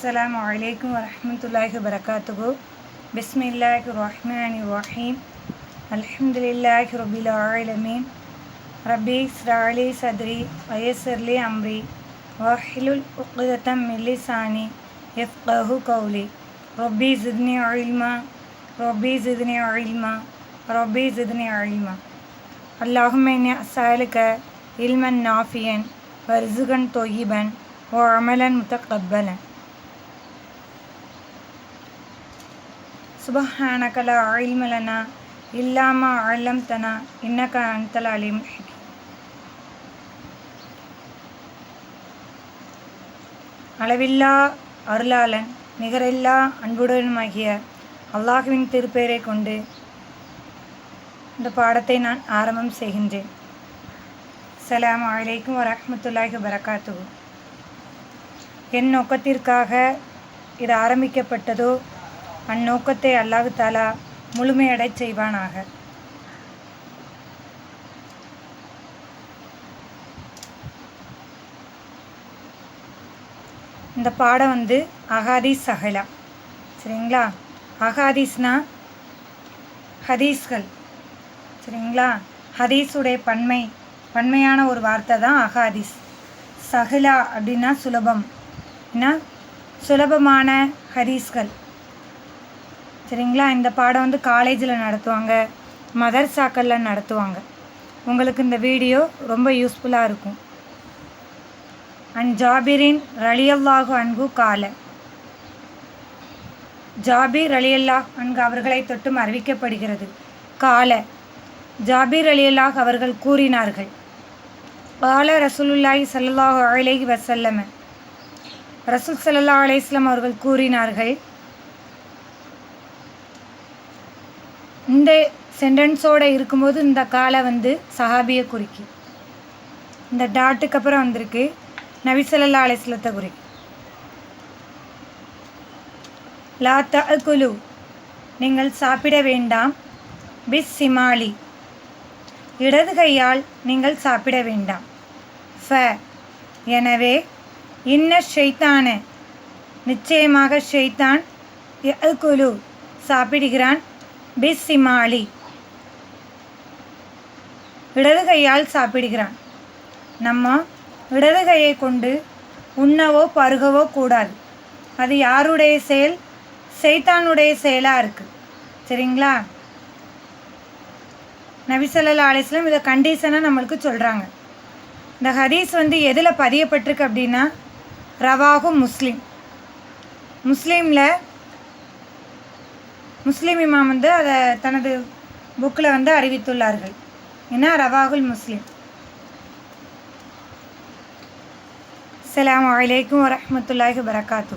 السلام عليكم ورحمة الله وبركاته. بسم الله الرحمن الرحيم. الحمد لله رب العالمين. ربي اسرع لي صدري ويسر لي أمري. واحلل عقدة من لساني يفقه قولي. ربي زدني علما. ربي زدني علما. ربي زدني علما. اللهم إني أسألك علما نافعا ورزقا طيبا وعملا متقبلا. سبحانك لا علم لنا إلا ما علمتنا إنك أنت العليم الحكيم அளவில்லா அருளாளன் நிகரில்லா அன்புடனுமாகிய அல்லாஹுவின் திருப்பெயரை கொண்டு இந்த பாடத்தை நான் ஆரம்பம் செய்கின்றேன் அஸ்ஸலாமு அலைக்கும் வரஹ்மத்துல்லாஹி வரகாத்துஹு என் நோக்கத்திற்காக இது ஆரம்பிக்கப்பட்டதோ அந்நோக்கத்தை அல்லாஹு தாலா முழுமையடைச் செய்வானாக. இந்த பாடம் வந்து அகாதீஸ் அகலா. சரிங்களா? அகாதீஸ்னா ஹதீஸ்கள். சரிங்களா? ஹதீஸுடைய பன்மை பன்மையான ஒரு வார்த்தை தான் அகாதீஸ் சஹிலா அப்படின்னா சுலபம். என்ன சுலபமான ஹதீஸ்கள். சரிங்களா? இந்த பாடம் வந்து காலேஜில் நடத்துவாங்க. மதர் மதர்சாக்களில் நடத்துவாங்க. உங்களுக்கு இந்த வீடியோ ரொம்ப யூஸ்ஃபுல்லாக இருக்கும். அண்ட் ஜாபிரின் ரலியல்லாஹு அன்பு கால ஜாபிர் அலியல்லாஹ் அன்கு அவர்களை தொட்டும் அறிவிக்கப்படுகிறது. கால ஜாபிர் அலியல்லாஹ் அவர்கள் கூறினார்கள். பால ரசூலுல்லாஹி ஸல்லல்லாஹு அலேஹி வசல்லம ரசூல் சல்லா அலைஹி அவர்கள் கூறினார்கள். இந்த சென்டென்ஸோடு இருக்கும்போது இந்த காலை வந்து சஹாபியை குறிக்கி. இந்த டாட்டுக்கு அப்புறம் வந்திருக்கு நபிசல்லா அலிஸ்லத்தை குறிக்கி லா தகுலு நீங்கள் சாப்பிட வேண்டாம். பிஸ் சிமாலி இடது கையால் நீங்கள் சாப்பிட வேண்டாம். ஃப எனவே இன்ன ஷெய்தான நிச்சயமாக ஷெய்தான் குலு சாப்பிடுகிறான். பிஸ் இடது கையால் சாப்பிடுகிறான். நம்ம இடது கையை கொண்டு உண்ணவோ பருகவோ கூடாது. அது யாருடைய செயல்? செய்தானுடைய செயலாக இருக்குது சரிங்களா? நபிசல்லா அலிஸ்லாம் இதை கண்டிஷனாக நம்மளுக்கு சொல்கிறாங்க இந்த ஹதீஸ் வந்து எதில் பதியப்பட்டிருக்கு அப்படின்னா ரவாகும் முஸ்லீம். முஸ்லீமில் முஸ்லீம் இமாம் வந்து அதை தனது புக்கில் வந்து அறிவித்துள்ளார்கள். ஏன்னா ரவாகுல் முஸ்லீம். அலாம் வலைக்கம் வரமத்துல்லாஹி வரகாத்து